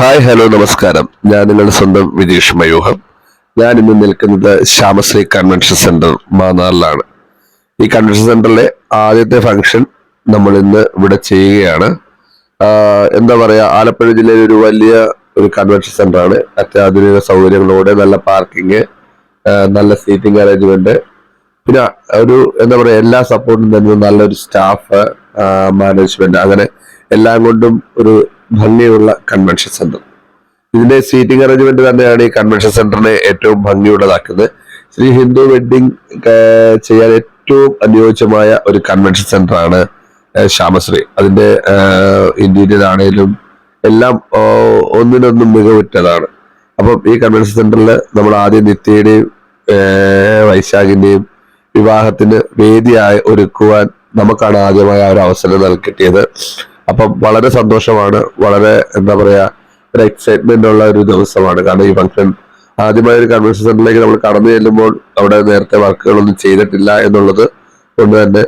Hi hello നമസ്കാരം. ഞാൻ നിങ്ങളുടെ സ്വന്തം വിജീഷ് മയൂഹം. ഞാൻ ഇന്ന് നിൽക്കുന്നത് ശ്യാമശ്രീ കൺവെൻഷൻ സെന്റർ മാന്നാറിലാണ്. ഈ കൺവെൻഷൻ സെന്ററിലെ ആദ്യത്തെ ഫംഗ്ഷൻ നമ്മൾ ഇന്ന് ഇവിടെ ചെയ്യുകയാണ്. എന്താ പറയാ ആലപ്പുഴ ജില്ലയിലെ ഒരു വലിയ ഒരു കൺവെൻഷൻ സെന്റർ ആണ് അത്യാധുനിക സൗകര്യങ്ങളോടെ നല്ല പാർക്കിംഗ് നല്ല സീറ്റിംഗ് അറേഞ്ച്മെന്റ്. പിന്നെ ഒരു എന്താ പറയാ എല്ലാ സപ്പോർട്ടും തരുന്ന നല്ലൊരു സ്റ്റാഫ് മാനേജ്മെന്റ്. അങ്ങനെ എല്ലാം കൊണ്ടും ഒരു ഭംഗിയുള്ള കൺവെൻഷൻ സെന്റർ ഇതിന്റെ സീറ്റിംഗ് അറേഞ്ച്മെന്റ് തന്നെയാണ് ഈ കൺവെൻഷൻ സെന്ററിനെ ഏറ്റവും ഭംഗിയുള്ളതാക്കുന്നത്. ശ്രീ ഹിന്ദു വെഡിങ് ചെയ്യാൻ ഏറ്റവും അനുയോജ്യമായ ഒരു കൺവെൻഷൻ സെന്റർ ആണ് ശ്യാമശ്രീ. അതിന്റെ ഇന്റീരിയർ ആണെങ്കിലും എല്ലാം ഒന്നിനൊന്നും മികവുറ്റതാണ്. അപ്പം ഈ കൺവെൻഷൻ സെന്ററിൽ നമ്മൾ ആദ്യം നിത്യയുടെയും വൈശാഖിന്റെയും വിവാഹത്തിന് വേദിയായി ഒരുക്കുവാൻ നമുക്കാണ് ആദ്യമായ ഒരു അവസരം നൽകി കിട്ടിയത് അപ്പം വളരെ സന്തോഷമാണ്. വളരെ എന്താ പറയാ ഒരു എക്സൈറ്റ്മെന്റ് ഉള്ള ഒരു ദിവസമാണ്. കാരണം ഈ ഫംഗ്ഷൻ ആദ്യമായ ഒരു കൺവെൻഷൻ സെന്ററിലേക്ക് നമ്മൾ കടന്നു ചെല്ലുമ്പോൾ അവിടെ നേരത്തെ വർക്കുകളൊന്നും ചെയ്തിട്ടില്ല എന്നുള്ളത് കൊണ്ട് തന്നെ.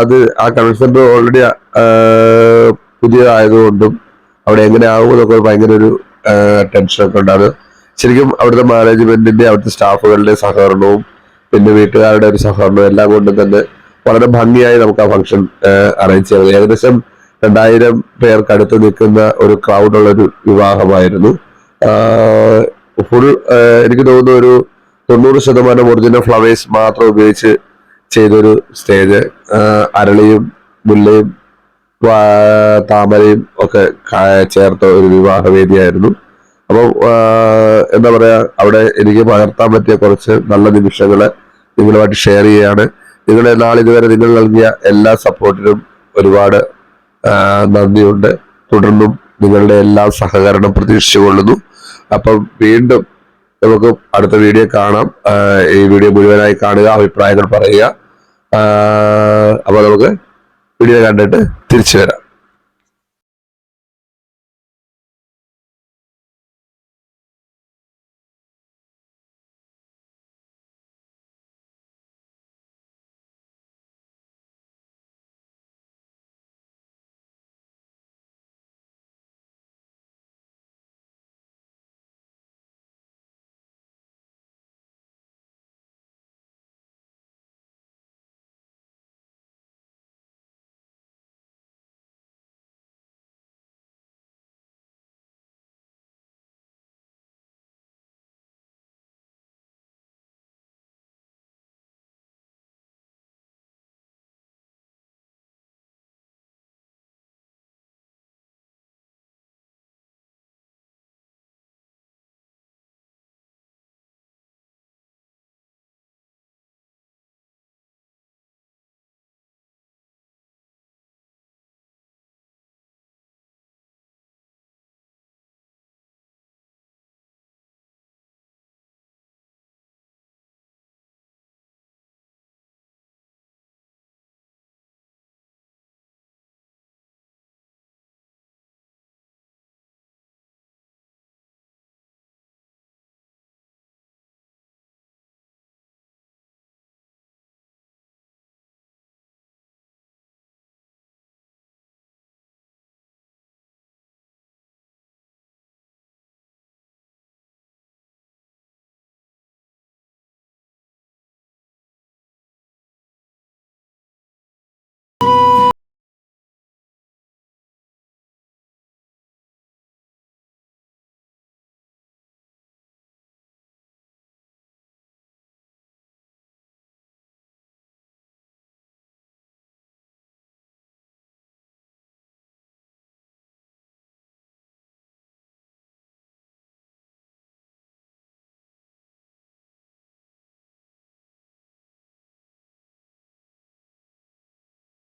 അത് ആ കൺവെൻഷൻ സെന്റർ ഓൾറെഡി പുതിയതായതുകൊണ്ടും അവിടെ എങ്ങനെ ആകുമെന്നൊക്കെ ഭയങ്കര ഒരു ടെൻഷനൊക്കെ ഉണ്ടാകും ശരിക്കും അവിടുത്തെ മാനേജ്മെന്റിന്റെ അവിടുത്തെ സ്റ്റാഫുകളുടെ സഹകരണവും പിന്നെ വീട്ടുകാരുടെ ഒരു സഹകരണവും എല്ലാം കൊണ്ടും തന്നെ വളരെ ഭംഗിയായി നമുക്ക് ആ ഫംഗ്ഷൻ അറേഞ്ച് ചെയ്യാം ഏകദേശം രണ്ടായിരം പേർക്ക് അടുത്ത് നിൽക്കുന്ന ഒരു ക്രൗഡ് ഉള്ള ഒരു വിവാഹമായിരുന്നു. ഫുൾ എനിക്ക് തോന്നുന്നു ഒരു തൊണ്ണൂറ് ശതമാനം ഒറിജിനൽ ഫ്ലവേഴ്സ് മാത്രം ഉപയോഗിച്ച് ചെയ്തൊരു സ്റ്റേജ് അരളിയും മുല്ലയും താമരയും ഒക്കെ ചേർത്ത ഒരു വിവാഹവേദിയായിരുന്നു. അപ്പോൾ എന്താ പറയുക അവിടെ എനിക്ക് പകർത്താൻ പറ്റിയ കുറച്ച് നല്ല നിമിഷങ്ങൾ നിങ്ങളുമായിട്ട് ഷെയർ ചെയ്യാണ് നിങ്ങളുടെ നാളിതുവരെ നിങ്ങൾ നൽകിയ എല്ലാ സപ്പോർട്ടിനും ഒരുപാട് നന്ദിയുണ്ട്. തുടർന്നും നിങ്ങളുടെ എല്ലാ സഹകരണം പ്രതീക്ഷിച്ചുകൊള്ളുന്നു. അപ്പം വീണ്ടും നമുക്ക് അടുത്ത വീഡിയോ കാണാം. ഈ വീഡിയോ മുഴുവനായി കാണുക അഭിപ്രായങ്ങൾ പറയുക. അപ്പോൾ അപ്പൊ നമുക്ക് വീഡിയോ കണ്ടിട്ട് തിരിച്ചു വരാം.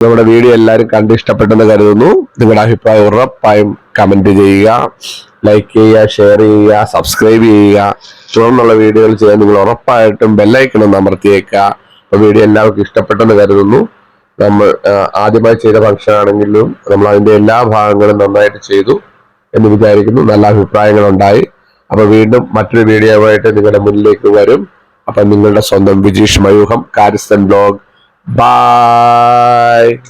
നമ്മുടെ വീഡിയോ എല്ലാവരും കണ്ട് ഇഷ്ടപ്പെട്ടെന്ന് കരുതുന്നു. നിങ്ങളുടെ അഭിപ്രായം ഉറപ്പായും കമന്റ് ചെയ്യുക. ലൈക്ക് ചെയ്യുക ഷെയർ ചെയ്യുക സബ്സ്ക്രൈബ് ചെയ്യുക. തുടർന്നുള്ള വീഡിയോകൾ ചെയ്യാൻ നിങ്ങൾ ഉറപ്പായിട്ടും ബെല്ലൈക്കണം അമർത്തിയേക്കുക അപ്പൊ വീഡിയോ എല്ലാവർക്കും ഇഷ്ടപ്പെട്ടെന്ന് കരുതുന്നു. നമ്മൾ ആദ്യമായി ചെയ്ത ഫംഗ്ഷൻ ആണെങ്കിലും നമ്മൾ അതിന്റെ എല്ലാ ഭാഗങ്ങളും നന്നായിട്ട് ചെയ്തു എന്ന് വിചാരിക്കുന്നു. നല്ല അഭിപ്രായങ്ങൾ ഉണ്ടായി. അപ്പൊ വീണ്ടും മറ്റൊരു വീഡിയോയുമായിട്ട് നിങ്ങളുടെ മുന്നിലേക്ക് വരും. അപ്പൊ നിങ്ങളുടെ സ്വന്തം വിജീഷ് മയൂഹം കാരിസ്തൻ ബ്ലോഗ്. Bye Bye.